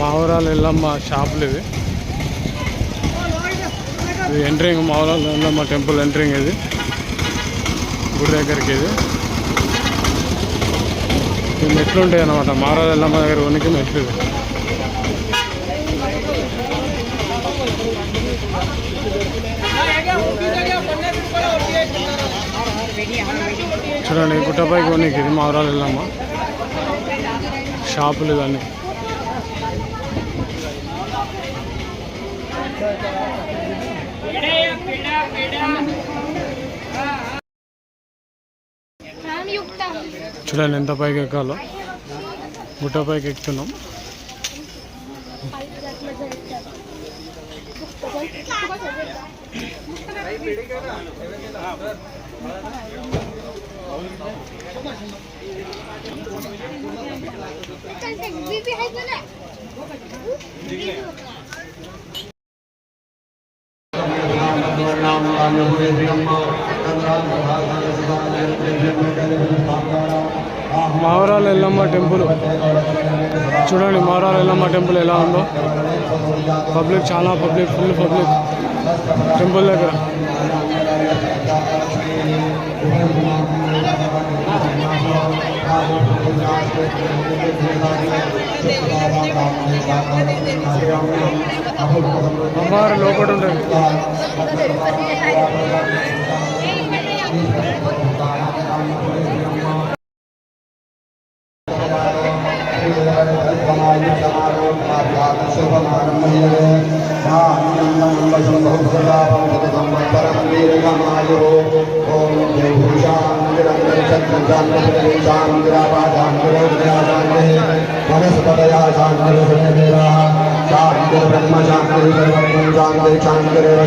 మావరాలు ఎల్లమ్మ షాపులు ఇవి. ఇది entering Mavaralu Yellamma temple entering ఇది. గుడి దగ్గరికి ఇది. మెట్లు ఉంటాయి అన్నమాట మావరాలు ఎల్లమ్మ దగ్గర ఉనికి మెట్లు ఇవి. చూడండి గుట్టపై కొనికి ఇది మావరాలు ఎల్లమ్మ. షాపులు ఇవన్నీ. చూడండి ఎంత పైకి ఎక్కాలో గుట్ట పైకి ఎక్కుతున్నాం Thank. మావరాలు ఎల్లమ్మ టెంపుల్. చూడండి మావరాలు ఎల్లమ్మ టెంపుల్ ఎలా ఉందో. పబ్లిక్ చాలా పబ్లిక్ ఫుల్ పబ్లిక్ టెంపుల్ దగ్గర. అమ్మవారు లోపల ఉంటుంది వనస్పతయా वनस्पतया शान्तिरसनेराः शान्तिर्ब्रह्म शान्तिर्सर्वं शान्तिर्शान्तिरेव